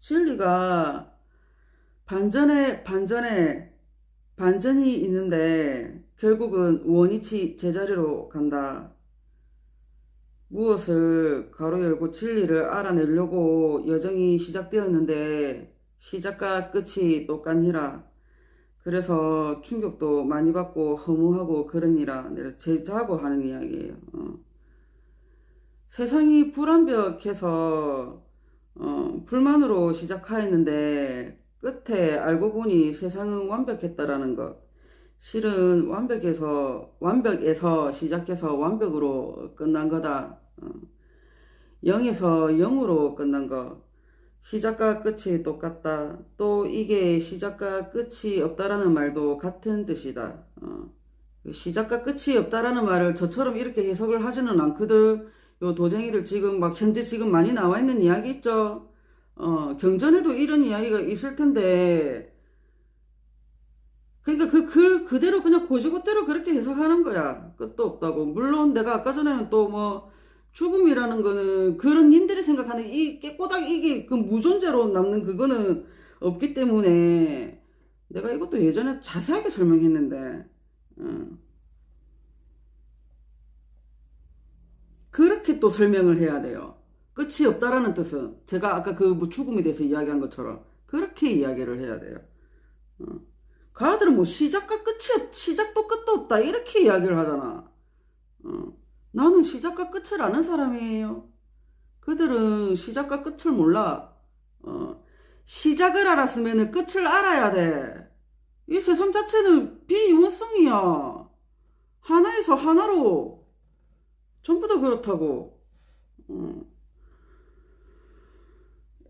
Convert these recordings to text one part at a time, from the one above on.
진리가 반전에 반전에 반전이 있는데 결국은 원위치 제자리로 간다. 무엇을 가로 열고 진리를 알아내려고 여정이 시작되었는데 시작과 끝이 똑같니라. 그래서 충격도 많이 받고 허무하고 그러니라 내가 제자하고 하는 이야기예요. 어. 세상이 불완벽해서 어, 불만으로 시작하였는데 끝에 알고 보니 세상은 완벽했다라는 것. 실은 완벽해서 완벽에서 시작해서 완벽으로 끝난 거다. 어. 0에서 0으로 끝난 거. 시작과 끝이 똑같다. 또 이게 시작과 끝이 없다라는 말도 같은 뜻이다. 어. 시작과 끝이 없다라는 말을 저처럼 이렇게 해석을 하지는 않거든. 요 도쟁이들 지금 막 현재 지금 많이 나와 있는 이야기 있죠. 어, 경전에도 이런 이야기가 있을 텐데, 그러니까 그 글 그대로 그냥 고지고대로 그렇게 해석하는 거야. 끝도 없다고. 물론 내가 아까 전에는 또 뭐 죽음이라는 거는 그런 님들이 생각하는 이 깨꼬닥 이게 그 무존재로 남는 그거는 없기 때문에 내가 이것도 예전에 자세하게 설명했는데, 어. 그렇게 또 설명을 해야 돼요. 끝이 없다라는 뜻은 제가 아까 그 뭐 죽음에 대해서 이야기한 것처럼 그렇게 이야기를 해야 돼요. 어. 가들은 뭐 시작과 끝이 없- 시작도 끝도 없다 이렇게 이야기를 하잖아. 어. 나는 시작과 끝을 아는 사람이에요. 그들은 시작과 끝을 몰라. 어. 시작을 알았으면 끝을 알아야 돼. 이 세상 자체는 비유한성이야. 하나에서 하나로 전부 다 그렇다고. 어.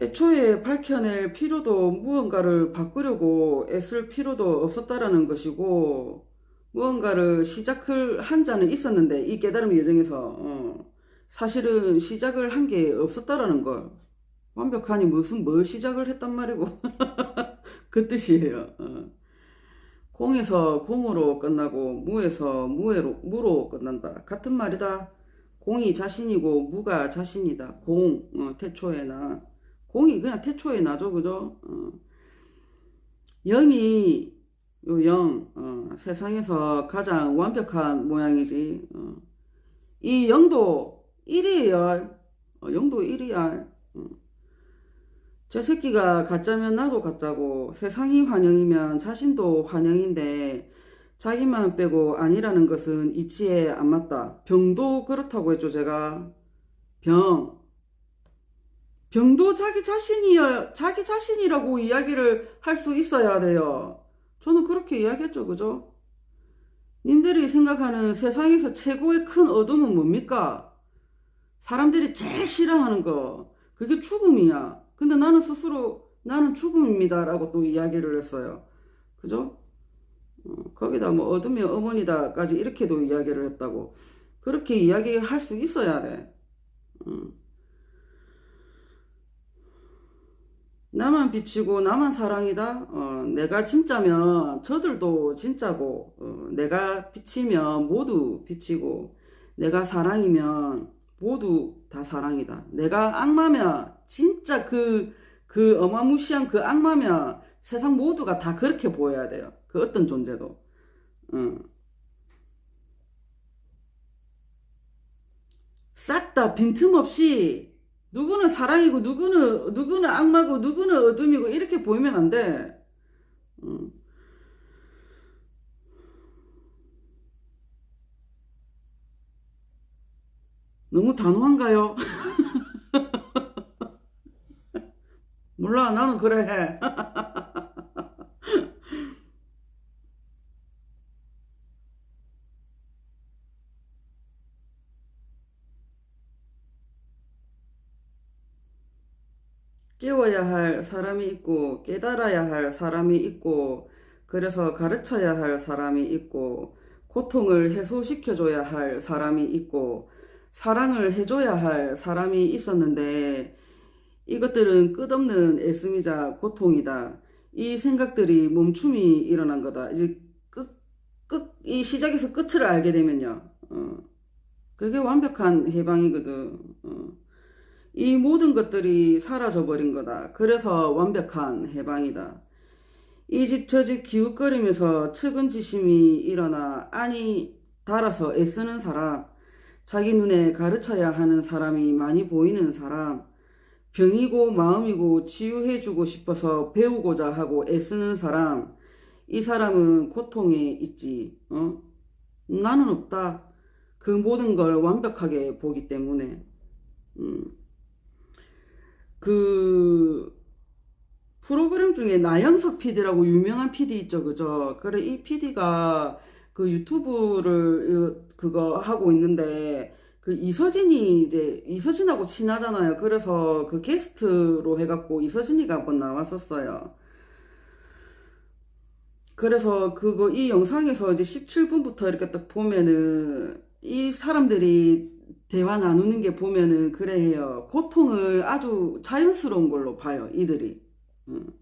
애초에 밝혀낼 필요도 무언가를 바꾸려고 애쓸 필요도 없었다라는 것이고 무언가를 시작을 한 자는 있었는데 이 깨달음 예정에서 어, 사실은 시작을 한 게 없었다라는 걸 완벽하니 무슨 뭘 시작을 했단 말이고 그 뜻이에요. 어. 공에서 공으로 끝나고 무에서 무로 끝난다. 같은 말이다. 공이 자신이고 무가 자신이다. 공 어, 태초에 나 공이 그냥 태초에 나죠, 그죠? 어. 영이 요 영, 어, 세상에서 가장 완벽한 모양이지. 어. 이 영도 1이에요. 어, 영도 1이야. 어. 제 새끼가 가짜면 나도 가짜고 세상이 환영이면 자신도 환영인데 자기만 빼고 아니라는 것은 이치에 안 맞다. 병도 그렇다고 했죠, 제가. 병. 병도 자기 자신이야, 자기 자신이라고 이야기를 할 수 있어야 돼요. 저는 그렇게 이야기했죠, 그죠? 님들이 생각하는 세상에서 최고의 큰 어둠은 뭡니까? 사람들이 제일 싫어하는 거. 그게 죽음이야. 근데 나는 스스로 나는 죽음입니다라고 또 이야기를 했어요. 그죠? 어, 거기다 뭐 어둠의 어머니다까지 이렇게도 이야기를 했다고. 그렇게 이야기할 수 있어야 돼. 어. 나만 비치고 나만 사랑이다. 어, 내가 진짜면 저들도 진짜고, 어, 내가 비치면 모두 비치고, 내가 사랑이면 모두 다 사랑이다. 내가 악마면 진짜 그, 그 어마무시한 그 악마면 세상 모두가 다 그렇게 보여야 돼요. 그 어떤 존재도. 어. 싹다 빈틈없이 누구는 사랑이고 누구는 누구는 악마고 누구는 어둠이고 이렇게 보이면 안 돼. 음. 너무 단호한가요? 몰라 나는 그래 해. 깨워야 할 사람이 있고 깨달아야 할 사람이 있고 그래서 가르쳐야 할 사람이 있고 고통을 해소시켜줘야 할 사람이 있고 사랑을 해줘야 할 사람이 있었는데 이것들은 끝없는 애씀이자 고통이다. 이 생각들이 멈춤이 일어난 거다. 이제 끝, 끝, 이 시작에서 끝을 알게 되면요. 어, 그게 완벽한 해방이거든. 어. 이 모든 것들이 사라져 버린 거다. 그래서 완벽한 해방이다. 이 집 저 집 기웃거리면서 측은지심이 일어나 안이 달아서 애쓰는 사람, 자기 눈에 가르쳐야 하는 사람이 많이 보이는 사람, 병이고 마음이고 치유해주고 싶어서 배우고자 하고 애쓰는 사람, 이 사람은 고통에 있지. 어? 나는 없다. 그 모든 걸 완벽하게 보기 때문에. 음. 그 프로그램 중에 나영석 PD라고 유명한 PD 있죠, 그죠? 그래 이 PD가 그 유튜브를 그거 하고 있는데 그 이서진이 이제 이서진하고 친하잖아요. 그래서 그 게스트로 해갖고 이서진이가 한번 나왔었어요. 그래서 그거 이 영상에서 이제 17분부터 이렇게 딱 보면은 이 사람들이 대화 나누는 게 보면은 그래 해요. 고통을 아주 자연스러운 걸로 봐요. 이들이. 음.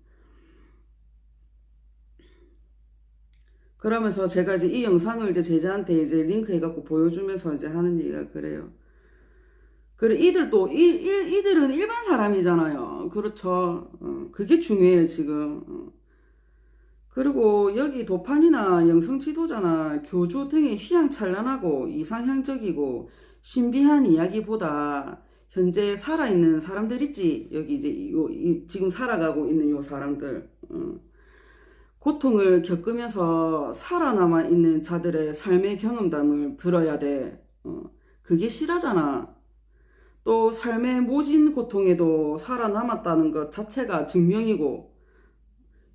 그러면서 제가 이제 이 영상을 이제 제자한테 이제 링크 해갖고 보여주면서 이제 하는 얘기가 그래요. 그래, 이들도, 이, 이, 이들은 일반 사람이잖아요. 그렇죠. 어, 그게 중요해요, 지금. 어. 그리고 여기 도판이나 영성 지도자나 교주 등의 휘황찬란하고 이상향적이고 신비한 이야기보다 현재 살아있는 사람들 있지. 여기 이제 요, 이, 지금 살아가고 있는 요 사람들. 어. 고통을 겪으면서 살아남아 있는 자들의 삶의 경험담을 들어야 돼. 어, 그게 실화잖아. 또 삶의 모진 고통에도 살아남았다는 것 자체가 증명이고,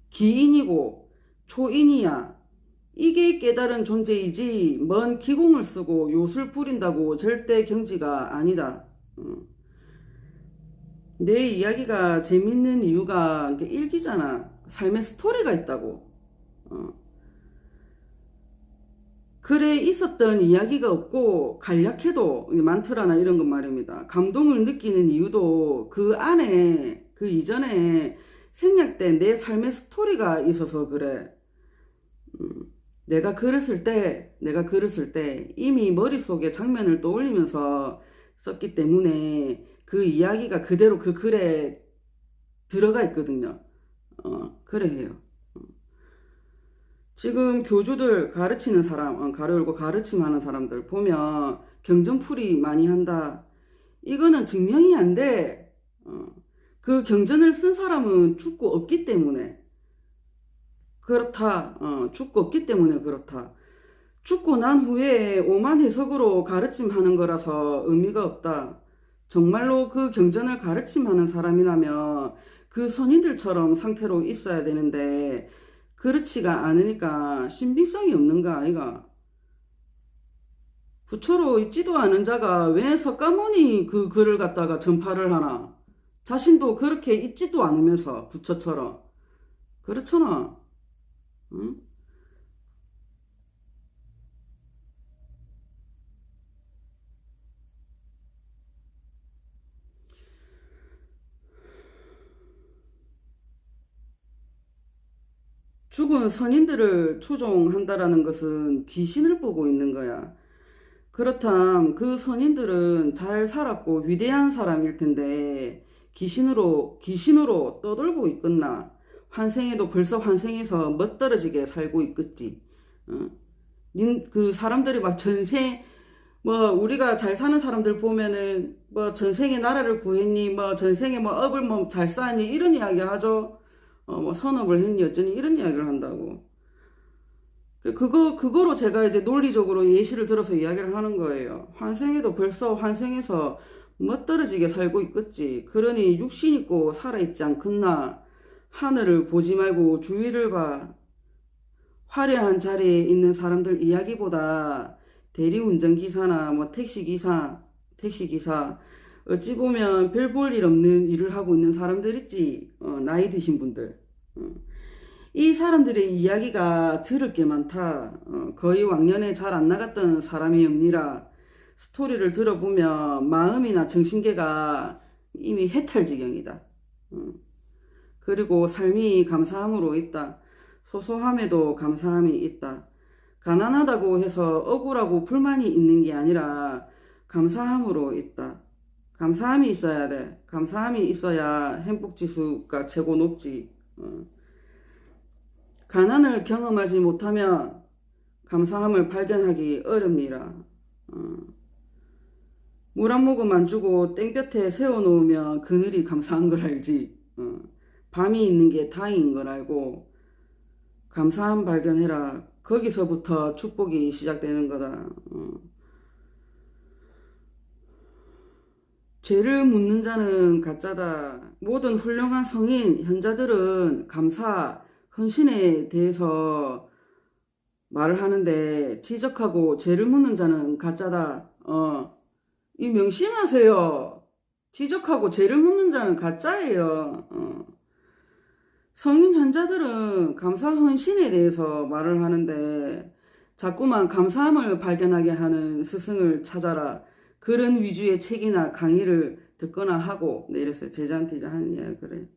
기인이고, 초인이야. 이게 깨달은 존재이지, 먼 기공을 쓰고 요술 부린다고 절대 경지가 아니다. 어. 내 이야기가 재밌는 이유가 일기잖아. 삶의 스토리가 있다고. 어. 글에 있었던 이야기가 없고 간략해도 만트라나 이런 것 말입니다. 감동을 느끼는 이유도 그 안에 그 이전에 생략된 내 삶의 스토리가 있어서 그래. 음, 내가 글을 쓸 때, 내가 글을 쓸 때 이미 머릿속에 장면을 떠올리면서 썼기 때문에 그 이야기가 그대로 그 글에 들어가 있거든요. 어, 그래 해요. 지금 교주들 가르치는 사람, 어, 가르고 가르침하는 사람들 보면 경전풀이 많이 한다. 이거는 증명이 안 돼. 어, 그 경전을 쓴 사람은 죽고 없기 때문에 그렇다. 어, 죽고 없기 때문에 그렇다. 죽고 난 후에 오만 해석으로 가르침하는 거라서 의미가 없다. 정말로 그 경전을 가르침하는 사람이라면 그 선인들처럼 상태로 있어야 되는데 그렇지가 않으니까 신빙성이 없는 가 아이가? 부처로 있지도 않은 자가 왜 석가모니 그 글을 갖다가 전파를 하나? 자신도 그렇게 있지도 않으면서 부처처럼. 그렇잖아. 응? 죽은 선인들을 추종한다라는 것은 귀신을 보고 있는 거야. 그렇담 그 선인들은 잘 살았고 위대한 사람일 텐데 귀신으로 귀신으로 떠돌고 있겠나? 환생에도 벌써 환생해서 멋떨어지게 살고 있겠지. 어? 그 사람들이 막 전생 뭐 우리가 잘 사는 사람들 보면은 뭐 전생에 나라를 구했니 뭐 전생에 뭐 업을 뭐 잘 쌓니 이런 이야기 하죠. 어, 뭐 선업을 했니 어쩌니 이런 이야기를 한다고. 그, 그거, 그거로 제가 이제 논리적으로 예시를 들어서 이야기를 하는 거예요. 환생에도 벌써 환생해서 멋떨어지게 살고 있겠지. 그러니 육신 있고 살아있지 않겠나. 하늘을 보지 말고 주위를 봐. 화려한 자리에 있는 사람들 이야기보다 대리운전 기사나 뭐 택시 기사, 택시 기사, 어찌 보면 별 볼 일 없는 일을 하고 있는 사람들 있지. 어, 나이 드신 분들. 어. 이 사람들의 이야기가 들을 게 많다. 어, 거의 왕년에 잘 안 나갔던 사람이 없니라. 스토리를 들어보면 마음이나 정신계가 이미 해탈 지경이다. 어. 그리고 삶이 감사함으로 있다. 소소함에도 감사함이 있다. 가난하다고 해서 억울하고 불만이 있는 게 아니라 감사함으로 있다. 감사함이 있어야 돼. 감사함이 있어야 행복 지수가 최고 높지. 어. 가난을 경험하지 못하면 감사함을 발견하기 어렵니다. 어. 물한 모금 안 주고 땡볕에 세워놓으면 그늘이 감사한 걸 알지. 어. 밤이 있는 게 다행인 걸 알고 감사함 발견해라. 거기서부터 축복이 시작되는 거다. 죄를 묻는 자는 가짜다. 모든 훌륭한 성인, 현자들은 감사, 헌신에 대해서 말을 하는데 지적하고 죄를 묻는 자는 가짜다. 어, 이 명심하세요. 지적하고 죄를 묻는 자는 가짜예요. 어. 성인 현자들은 감사 헌신에 대해서 말을 하는데 자꾸만 감사함을 발견하게 하는 스승을 찾아라. 그런 위주의 책이나 강의를 듣거나 하고 네, 이랬어요. 제자한테 이제 이야기 그래.